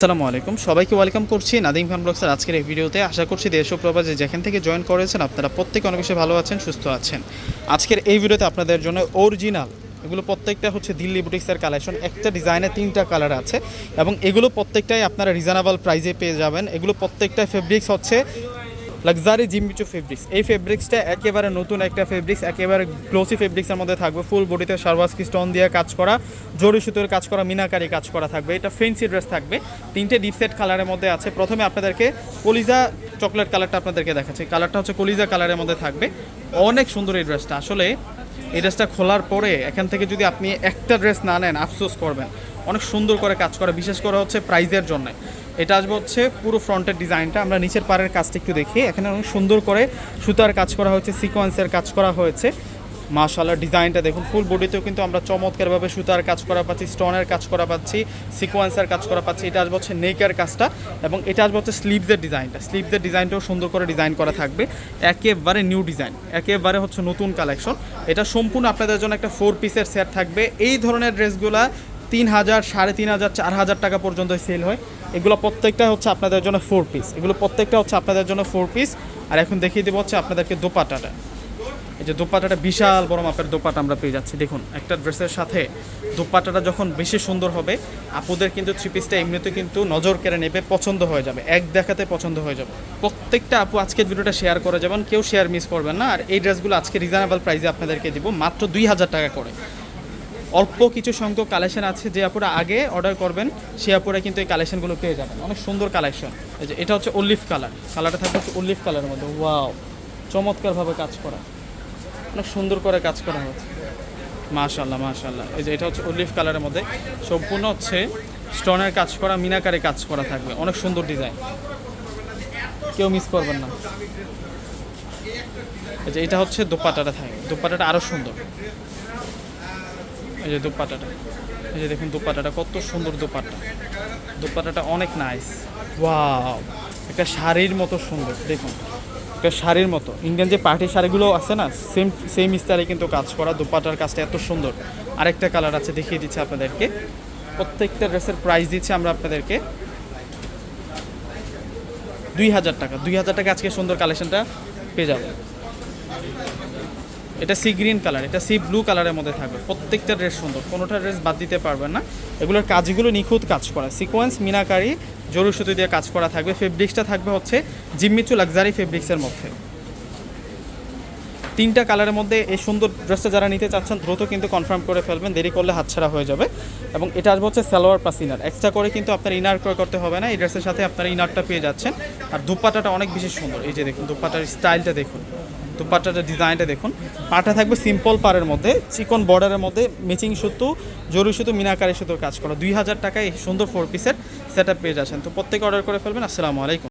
আসসালামু আলাইকুম। সবাইকে ওয়েলকাম করছি নাদিম খান ব্লগসের আজকের এই ভিডিওতে। আশা করছি দেশ প্রবাসে যেখান থেকে জয়েন করেছেন, আপনারা প্রত্যেকে অনেক বেশি ভালো আছেন, সুস্থ আছেন। আজকের এই ভিডিওতে আপনাদের জন্য অরিজিনাল এগুলো প্রত্যেকটা হচ্ছে দিল্লি বুটিক্সের কালেকশন একটা ডিজাইনে তিনটা কালার আছে। এবং এগুলো প্রত্যেকটাই আপনারা রিজনেবল প্রাইজে পেয়ে যাবেন। এগুলো প্রত্যেকটা ফেব্রিক্স হচ্ছে লাক্সারি জিম্বিচু ফেব্রিক্স এই ফেব্রিক্সটা একেবারে নতুন একটা ফেব্রিক্স একেবারে গ্লোসি ফেব্রিক্সের মধ্যে থাকবে। ফুল বডিতে সার্ভাসকি স্টোন দিয়ে কাজ করা, জরি সুতোর কাজ করা, মিনাকারি কাজ করা থাকবে। এটা ফেন্সি ড্রেস থাকবে। তিনটে ডিপ সেট কালারের মধ্যে আছে। প্রথমে আপনাদেরকে কলিজা চকলেট কালারটা আপনাদেরকে দেখাচ্ছি। কালারটা হচ্ছে কলিজা কালারের মধ্যে থাকবে। অনেক সুন্দর এই ড্রেসটা আসলে এই ড্রেসটা খোলার পরে এখান থেকে যদি আপনি একটা ড্রেস না নেন, আফসোস করবেন। অনেক সুন্দর করে কাজ করা, বিশেষ করে হচ্ছে প্রাইজের জন্য। এটা আসবে হচ্ছে পুরো ফ্রন্টের ডিজাইনটা। আমরা নিচের পাড়ের কাজটা একটু দেখি। এখানে অনেক সুন্দর করে সুতার কাজ করা হয়েছে, সিকোয়েন্সের কাজ করা হয়েছে। মাশাল্লাহ ডিজাইনটা দেখুন। ফুল বডিতেও কিন্তু আমরা চমৎকারভাবে সুতার কাজ করা পাচ্ছি, স্টোনের কাজ করা পাচ্ছি, সিকোয়েন্সের কাজ করা পাচ্ছি। এটা আসবে হচ্ছে নেকের কাজটা এবং এটা আসবে হচ্ছে স্লিভসের ডিজাইনটা। স্লিভসের ডিজাইনটাও সুন্দর করে ডিজাইন করা থাকবে। একেবারে নিউ ডিজাইন, একেবারে হচ্ছে নতুন কালেকশন। এটা সম্পূর্ণ আপনাদের জন্য একটা ফোর পিসের সেট থাকবে। এই ধরনের ড্রেসগুলা তিন হাজার সাড়ে তিন হাজার চার হাজার টাকা পর্যন্ত সেল হয়। এগুলো প্রত্যেকটা হচ্ছে আপনাদের জন্য ফোর পিস এগুলো প্রত্যেকটা হচ্ছে আপনাদের জন্য ফোর পিস আর এখন দেখিয়ে দেবো হচ্ছে আপনাদেরকে দোপাটাটা এই যে দোপাটাটা বিশাল বড় মাপের দোপাটা আমরা পেয়ে যাচ্ছি। দেখুন, একটা ড্রেসের সাথে দোপাটাটা যখন বেশি সুন্দর হবে, আপুদের কিন্তু থ্রি পিসটা এমনিতে কিন্তু নজর কেড়ে নেবে, পছন্দ হয়ে যাবে, এক দেখাতে পছন্দ হয়ে যাবে। প্রত্যেকটা আপু আজকের ভিডিওটা শেয়ার করে যাবেন, কেউ শেয়ার মিস করবেন না। আর এই ড্রেসগুলো আজকে রিজনেবল প্রাইসে আপনাদেরকে দিব, মাত্র দুই হাজার টাকা করে। অল্প কিছু সংখ্যক কালেকশন আছে যে আপুরা আগে অর্ডার করবেন, সে আপুরা কিন্তু এই কালেকশনগুলো পেয়ে যাবেন। অনেক সুন্দর কালেকশন এই যে এটা হচ্ছে অলিভ কালার কালারটা থাকবে হচ্ছে অলিভ কালারের মধ্যে। ওয়াও চমৎকারভাবে কাজ করা। অনেক সুন্দর করে কাজ করা হয়েছে মাশাল্লাহ মাশাল্লাহ এই যে এটা হচ্ছে অলিভ কালারের মধ্যে। সম্পূর্ণ হচ্ছে স্টোনের কাজ করা, মিনাকারে কাজ করা থাকবে। অনেক সুন্দর ডিজাইন কেউ মিস করবেন না। এই যে এটা হচ্ছে দোপাটাটা থাকবে। দোপাটাটা আরও সুন্দর। এই যে দোপাটাটা। এই যে দেখুন দোপাটাটা, কত সুন্দর দোপাট্টা দোপাটাটা অনেক নাইস ওয়াও একটা শাড়ির মতো সুন্দর, দেখুন। একটা শাড়ির মতো। ইন্ডিয়ান যে পার্টি শাড়িগুলো আছে না সেম সেম স্টাইলে কিন্তু কাজ করা, দোপাটার কাজটা এত সুন্দর। আরেকটা কালার আছে, দেখিয়ে দিচ্ছি আপনাদেরকে। প্রত্যেকটা ড্রেসের প্রাইস দিচ্ছি আমরা আপনাদেরকে। দুই হাজার টাকা। দুই হাজার টাকা আজকে সুন্দর কালেকশনটা পেয়ে যাবে এটা সি গ্রিন কালার এটা সি ব্লু কালারের মধ্যে থাকবে। প্রত্যেকটা ড্রেস সুন্দর, কোনোটা ড্রেস বাদ দিতে পারবেন না। এগুলোর কাজগুলো নিখুঁত কাজ করা। সিকোয়েন্স মিনাকারি, জরুরি সুতো দিয়ে কাজ করা থাকবে। ফেব্রিক্সটা থাকবে হচ্ছে জিম্মিচু লাক্সারি ফেব্রিক্সের মধ্যে। তিনটা কালারের মধ্যে এই সুন্দর ড্রেসটা যারা নিতে চাচ্ছেন, দ্রুত কিন্তু কনফার্ম করে ফেলবেন। দেরি করলে হাতছাড়া হয়ে যাবে। এবং এটা আসবে হচ্ছে সালোয়ার পাস ইনার এক্সট্রা করে কিন্তু আপনার ইনার ক্রয় করতে হবে না। এই ড্রেসের সাথে আপনারা ইনারটা পেয়ে যাচ্ছেন। আর দুপাটাটা অনেক বেশি সুন্দর। এই যে দেখুন, দুপাটার স্টাইলটা দেখুন। দুপাট্টাটার ডিজাইনটা দেখুন। পাটা থাকবে সিম্পল পাড়ের মধ্যে। চিকন বর্ডারের মধ্যে ম্যাচিং সুতো, জরুরি সুতো, মিনাকারি সুতোর কাজ করা। দুই হাজার টাকায় সুন্দর ফোর পিসের সেট পেয়ে যাচ্ছেন। তো প্রত্যেকে অর্ডার করে ফেলবেন। আসসালামু আলাইকুম।